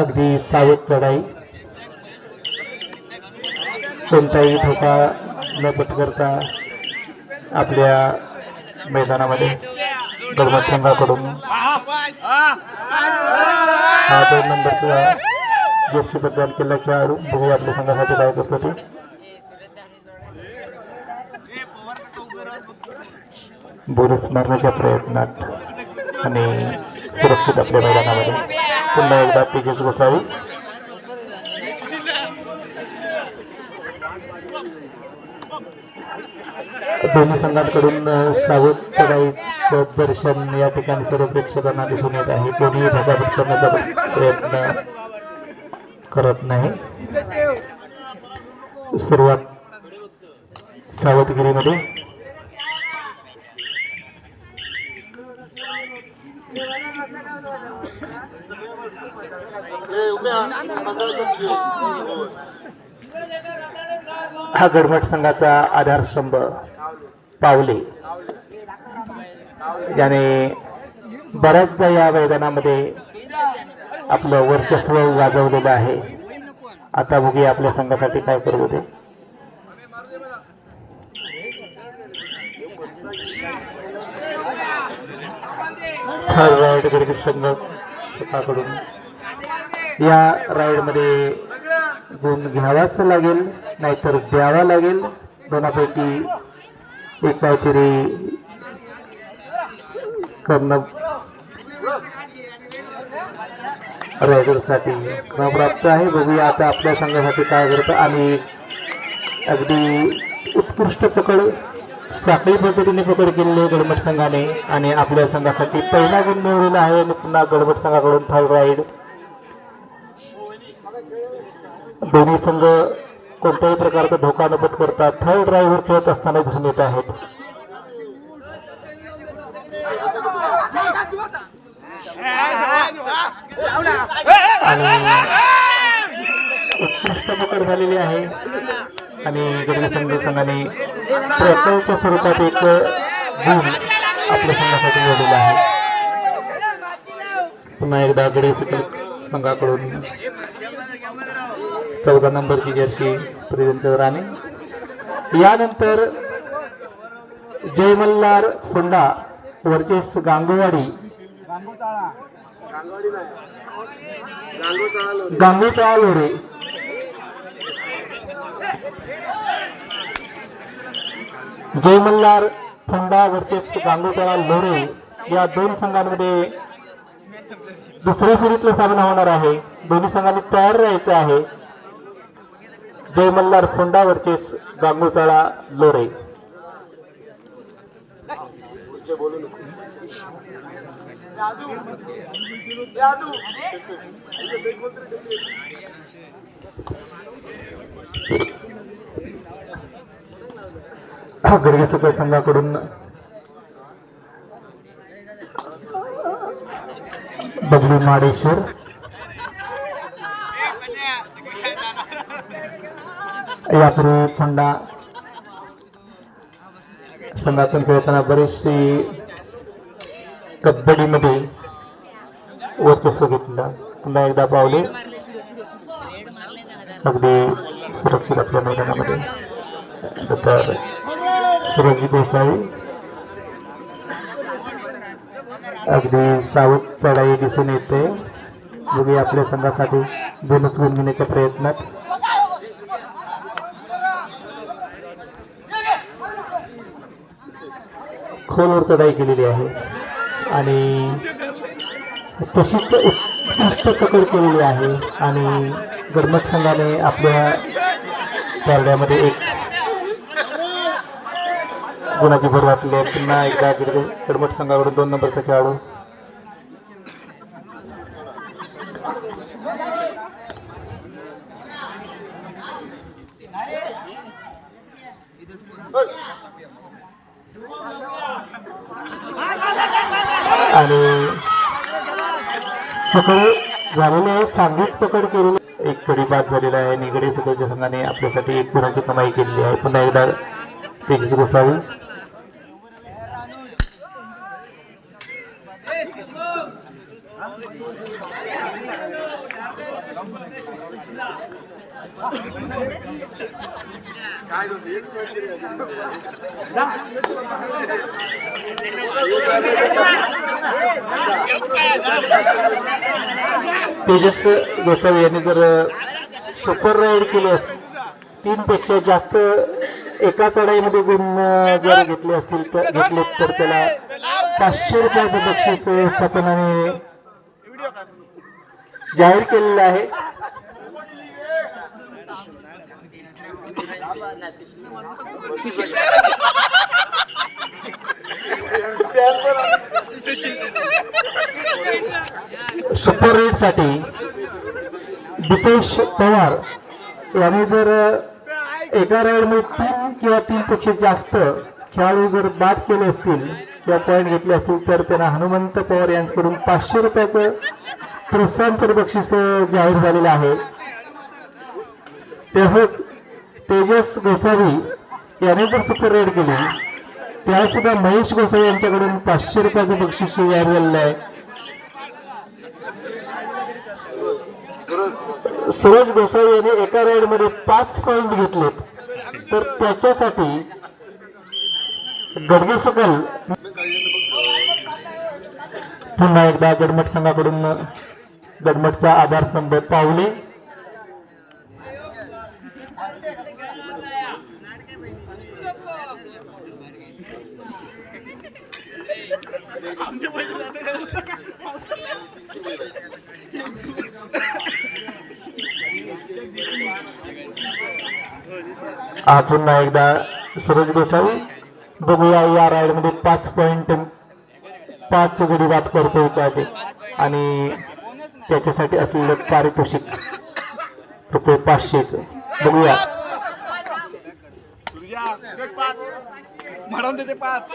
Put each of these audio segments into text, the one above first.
अगदी सावध चढाई. कोणताही धोका न पत्करता आपल्या मैदानामध्ये गडमत हा दोन नंबरचा जर्सी बद्दल केला खेळाडू बघूया आपल्या संघासाठी काय करतो ते. बोरस मारण्याच्या प्रयत्नात आणि सुरक्षित आपल्या मैदानामध्ये. पुन्हा एकदा तेजस गोसावी. दोन्ही संघांकडून अ, दर्शन या ठिकाणी सर्व प्रेक्षकांना दिसून येत आहे. कोणीही धोकापत करण्याचा प्रयत्न करत नाही. सुरुवात सावधगिरीमध्ये. हा गडभट संघाचा आधारस्तंभ पावले. याने बऱ्याचदा या मैदानामध्ये आपलं वर्चस्व गाजवलेलं आहे. आता बघूया आपल्या संघासाठी काय करू दे थर्ड संघ स्वतःकडून या राईडमध्ये गुण घ्यावाच लागेल नाहीतर द्यावा लागेल. दोनापैकी एक काहीतरी करणं रायडरसाठी क्रमप्राप्त आहे. बघूया आता आपल्या संघासाठी काय करतं आणि अगदी उत्कृष्ट पकड साखळी पद्धतीने पकड केलेली आहे गडमट संघाने आणि आपल्या संघासाठी पहिला गुण मिळवलेला आहे. आणि पुन्हा गडमट संघाकडून थर्ड राईड दोन्ही संघ कोणत्याही प्रकारचा धोका न करतात. थर्ड ड्राईव्हर खेळत असताना दिसून येत आहेत. आणि उत्कृष्ट पकड झालेली आहे. आणि गडवी संघ संघाने प्रकल्पच्या स्वरूपात एक गुण आपल्या संघासाठी मिळवलेला आहे. पुन्हा एकदा गडवी संघाकडून चौदा नंबरची जर्सी प्रेझेंट राणे. यानंतर जयमल्लार फोंडा वर्चेस गांगोवाडी. गांगोटाळा लोरे. जयमल्लार फोंडा वर्चेस गांगोटाळा लोरे या दोन संघांमध्ये दुसऱ्या फेरीतला सामना होणार आहे. दोन्ही संघांनी तयार राहायचं आहे. जय मल्हार फोंडा वर्चेस लोरे. गडगे सुपर संघाकडून बबली माडेश्वर. यापूर्वी फंडा संघातून खेळताना बरीचशी कबड्डीमध्ये वर्चस्व घेतलं. पुन्हा एकदा पावले. अगदी सुरक्षित आपल्या मैदानामध्ये. तर सुरजी देसाई. अगदी सावध चढाई दिसून येते. बघूया आपल्या संघासाठी बोनस गुणविण्याच्या प्रयत्नात. खोलवर चढाई केलेली आहे. आणि तशीच उत्कृष्ट पकड केलेली आहे. आणि गडमट संघाने आपल्या पारड्यामध्ये एक गुणाची भर वाटली आहे. पुन्हा एकदा गिरग- गडमट संघाकडून दोन नंबरचा खेळाडू आणि पकड झालेले आहे सांघिक पकड केलेली. एक कडी बाद झालेला आहे. निगडे सुकलच्या संघाने आपल्यासाठी एक गुणाची कमाई केलेली आहे. पुन्हा एकदा तेजस गोसावी. तेजस गोसावी यांनी जर सुपर राईड केली असतील तीन पेक्षा जास्त एका चढाईमध्ये गुण जर घेतले असतील तर घेतले तर त्याला पाचशे रुपयाचं बक्षीस व्यवस्थापनाने जाहीर केलेलं आहे. सुपर रेटसाठी दीपेश पवार यांनी जर एका राऊंडमध्ये तीन किंवा तीनपेक्षा जास्त खेळाडू जर बाद केले असतील किंवा पॉईंट घेतले असतील तर त्यांना हनुमंत पवार यांच्याकडून पाचशे रुपयाचं प्रोत्साहनपर बक्षीस जाहीर झालेलं आहे. तसंच तेजस गोसावी याने जर सुपर रेड केली. त्याला सुद्धा महेश गोसावी यांच्याकडून पाचशे रुपयाचं बक्षीस जाहीर झालेलं आहे. सुरेश गोसावी यांनी एका रेडमध्ये पाच पॉइंट घेतलेत. तर त्याच्यासाठी गडगे सकल पुन्हा एकदा गडमट संघाकडून गडमटचा आधार स्तंभ पावले. पुन्हा एकदा सुरेश गोसावी बघूया या राईडमध्ये पाच पॉइंट पाच गडी बाद करतोय का ते. आणि त्याच्यासाठी असलेलं पारितोषिक रुपये पाचशे बघूया. म्हणून देते पाच.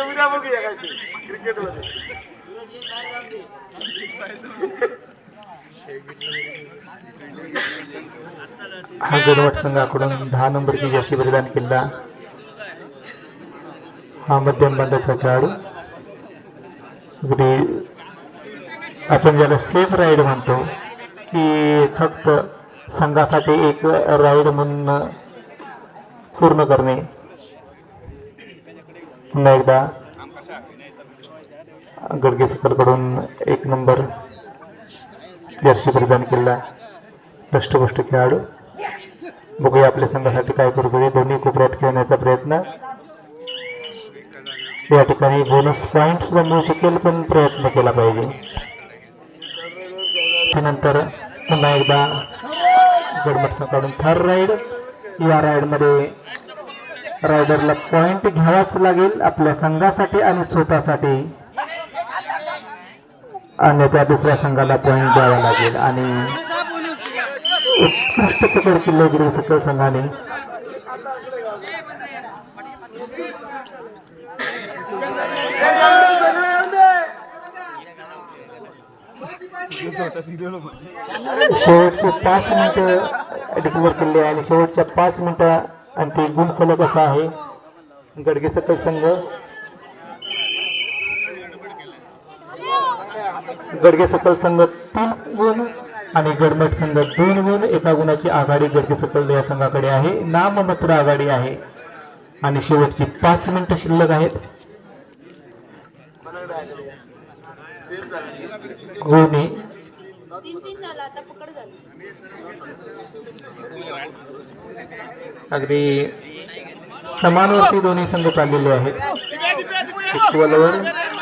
उद्या बघूया काय क्रिकेट हा गडवट संघाकडून दहा नंबरची जशी बलिदान किल्ला हा मध्यम बंदाचा खेळाडू. अगदी आपण ज्याला सेफ राईड म्हणतो की फक्त संघासाठी एक राईड म्हणून पूर्ण करणे. पुन्हा एकदा गडगेसकरकडून एक नंबर जर्सी परिधान केला दष्टपुष्ट खेळाडू. बघूया आपल्या संघासाठी काय करतो दोन्ही कोपऱ्यात खेळण्याचा प्रयत्न. या ठिकाणी बोनस पॉइंट सुद्धा मिळू शकेल पण प्रयत्न केला पाहिजे. त्यानंतर पुन्हा एकदा गडमट काढून थर्ड राईड या राईडमध्ये रायडरला पॉइंट घ्यावाच लागेल आपल्या संघासाठी आणि स्वतःसाठी. आणि त्या दुसऱ्या संघाला पॉइंट द्यावा लागेल. आणि उत्कृष्ट पकड किल्ले गिरी सकल संघाने शेवटचे पाच मिनिटं डिक्लेअर केले आणि शेवटच्या पाच मिनिटं आणि ते गुणफलक असा आहे. गडगे सकल संघ. गडगे सकल संघ तीन गुण आणि गडमट संघ दोन गुण एका गुणाची आघाडी गडगे सकल या संघाकडे आहे. नाममात्र आघाडी आहे. आणि शेवटची पाच मिनिटं शिल्लक आहेत. गुणी अगदी समानवरती दोन्ही संघ चाललेले आहेत. इक्वलवर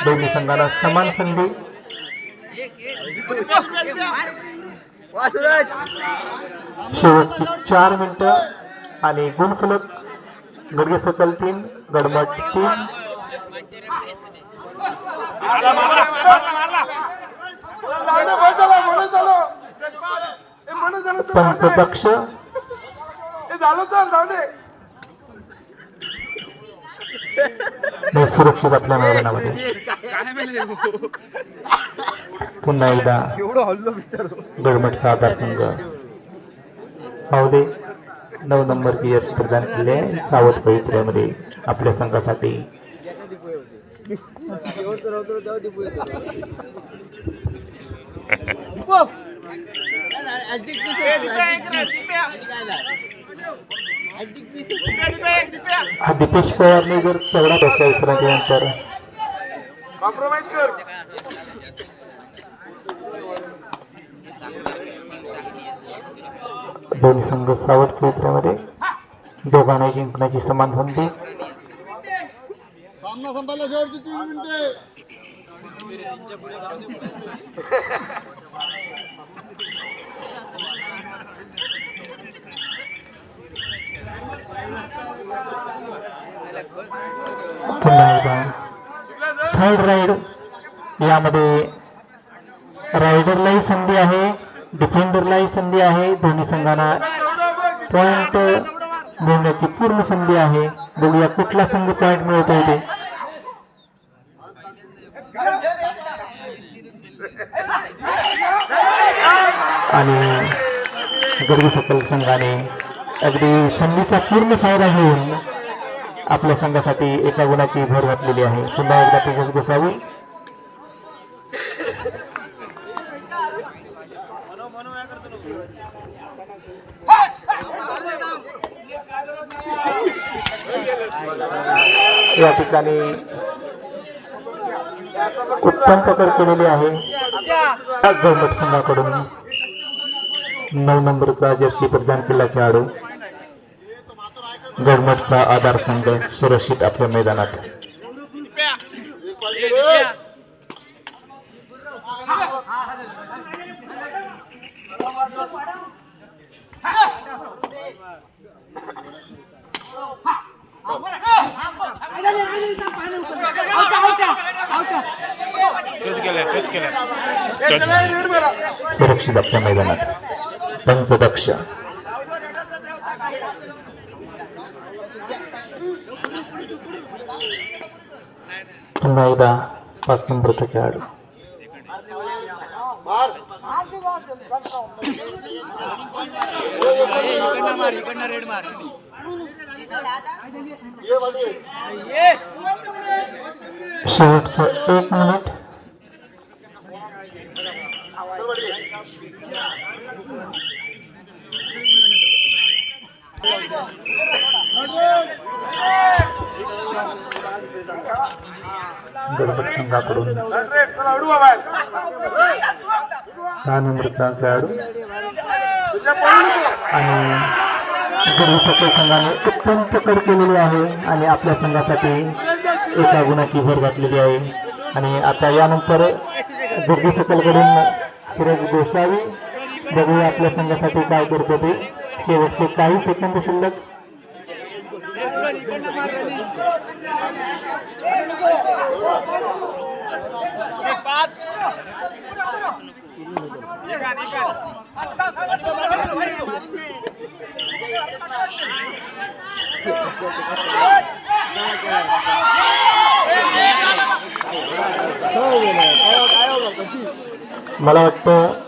दोन्ही संघाला समान संधी. शेवटची चार मिनिटं आणि गुणफलक गडगे सकल तीन गडमट तीन. पंचदक्ष. हे सुरक्षित आपल्या मैदानामध्ये. पुन्हा एकदा गडमटचा आधार संघ. सावदे नऊ नंबरची यश प्रदान केले आहे सावध पवित्र्यामध्ये आपल्या संघासाठी. हा दीपेश पवारने जर तेवढा बसला विश्रांतीनंतर कॉम्प्रोमाइज कर दोन्ही संघ सावध क्षेत्रामध्ये दोघांना जिंकण्याची समान संधी सामना संपायला शेवटची तीन मिनिटे। पुन्हा एकदा थर्ड राईड यामध्ये रायडरलाही संधी आहे डिफेंडरलाही संधी संघाला पॉइंट मिळवण्याची पूर्ण संधी आहे. बघूया कुठला संघ पॉइंट मिळवता येते आणि गरबी सकल संघाने अगदी संधीचा पूर्ण फायदा घेऊन आपल्या संघासाठी एका गुणाची भर घातलेली आहे. पुन्हा एकदा तेजस गोसावी. या ठिकाणी उत्तम पकड केलेली आहे. गौमट संघाकडून नऊ नंबरचा जर्सी प्रदान केला खेळाडू गडमठचा आधार संघ सुरक्षित आपल्या मैदानात टच केलं टच केलं सुरक्षित आपल्या मैदानात. पंचदक्ष. पुन्हा एकदा पाच नंबरचा खेळाडू. रेड मार. शेवटचं एक मिनिट गडबड संघाकडून दहा नंबरचा खेळाडू आणि गडबड सकल संघाने उत्तम कर केलेली आहे आणि आपल्या संघासाठी एका गुणाची भर घातलेली आहे. आणि आता यानंतर दुर्गी सकलकडून सूरज गोसावी बघूया आपल्या संघासाठी काय करतो ते. शेवटचे काही सेकंद शिल्लक. मला वाटतं